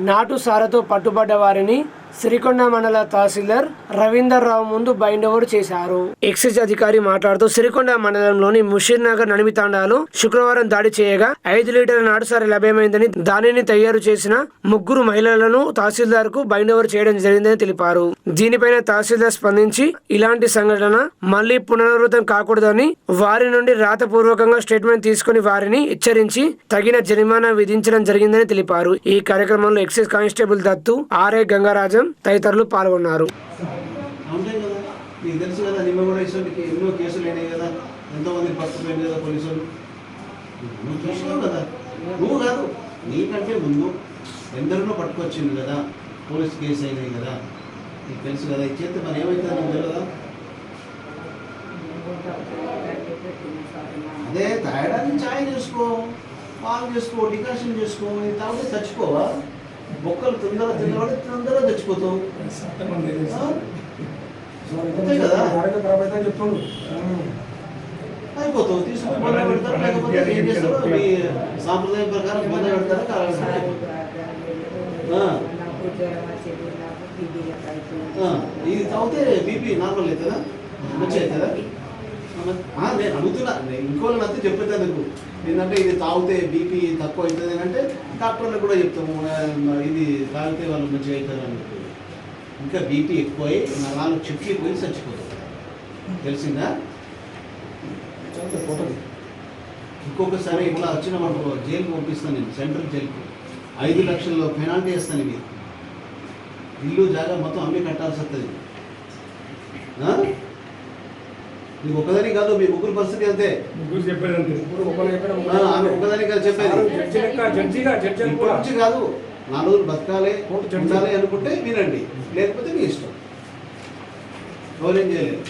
నాటు సారతో పట్టుబడ్డ వారిని సిరికొండ మండల తహసీల్దార్ రవీందర్ రావు ముందు బైండ్ ఓవర్ చేశారు. ఎక్సైజ్ అధికారి మాట్లాడుతూ సిరికొండ మండలంలోని ముషీర్ నగర్ నడిమితాండాలో శుక్రవారం దాడి చేయగా ఐదు లీటర్ల నాటు లభ్యమైందని దానిని తయారు చేసిన ముగ్గురు మహిళలను తహసీల్దార్కు బైండ్ ఓవర్ చేయడం జరిగిందని తెలిపారు. దీనిపైన తహసీల్దార్ స్పందించి ఇలాంటి సంఘటన మళ్ళీ పునరావృతం కాకూడదని వారి నుండి రాతపూర్వకంగా స్టేట్మెంట్ తీసుకుని వారిని హెచ్చరించి తగిన జరిమానా విధించడం జరిగిందని తెలిపారు. ఈ కార్యక్రమంలో excise constable Dattu RI Gangarajam తదితరులు పాల్గొన్నారు. ఉంటాయి కదా. నీకు తెలుసు కదా నిన్న కూడా ఇటువంటి ఎన్నో కేసులు అయినాయి కదా. ఎంతోమంది పట్టుకుపోయింది కదా పోలీసులు. నువ్వు చూసినావు కదా. నువ్వు కాదు నీకంటే ముందు ఎందరినో పట్టుకొచ్చింది కదా. పోలీస్ కేసు అయినాయి కదా. నీకు తెలుసు కదా ఇది చేస్తే మరి ఏమవుతుంది నీకు తెలియదా అదే తాగడానికి ఛాయ్ చేసుకో పాలు చేసుకో డికాషన్ చేసుకో ఇది తాగితే చచ్చిపోవా? బొక్కలు తొందర తిన్నవాడు తొందరగా? అంతే కదా? అయిపోతావు. తీసుకుని బంద పెడతారు? లేకపోతే ఏం చేస్తారో? మీ సాంప్రదాయం ప్రకారం బంద పెడతారా? కాలం ఇది తాగితే బీపీ నార్మల్ అవుతుందా? మంచి అవుతుందా? నేను అడుగుతున్నా. నేను ఇంకోళ్ళని అంతా చెప్పేది నీకు ఏంటంటే ఇది తాగితే బీపీ తక్కువ అవుతుంది అంటే డాక్టర్లకు కూడా చెప్తాము ఇది తాగితే వాళ్ళు మంచిగా అవుతారు అని చెప్పి. ఇంకా బీపీ ఎక్కువై నా నాలుగు చెట్లు పోయి చచ్చిపోతుంది తెలిసిందా? ఇంకొకసారి ఇట్లా వచ్చిన మనకు జైలుకి పంపిస్తాను నేను సెంట్రల్ జైలుకి. ఐదు లక్షల్లో పెనాల్టీ వేస్తాను ఇది ఇల్లు జాగా మొత్తం అమ్మి కట్టాల్సి వస్తుంది? నీకు ఒక్కదాని కాదు మీ ముగ్గురు పరిస్థితి అంతే. ముగ్గురు అంతే. ఆమె ఒక్కదాని కాదు చెప్పేది. జడ్జి కాదు నాలుగు రోజులు బతకాలి. ఉండాలి అనుకుంటే వినండి. లేకపోతే మీ ఇష్టం. ఎవరేం చేయలేదు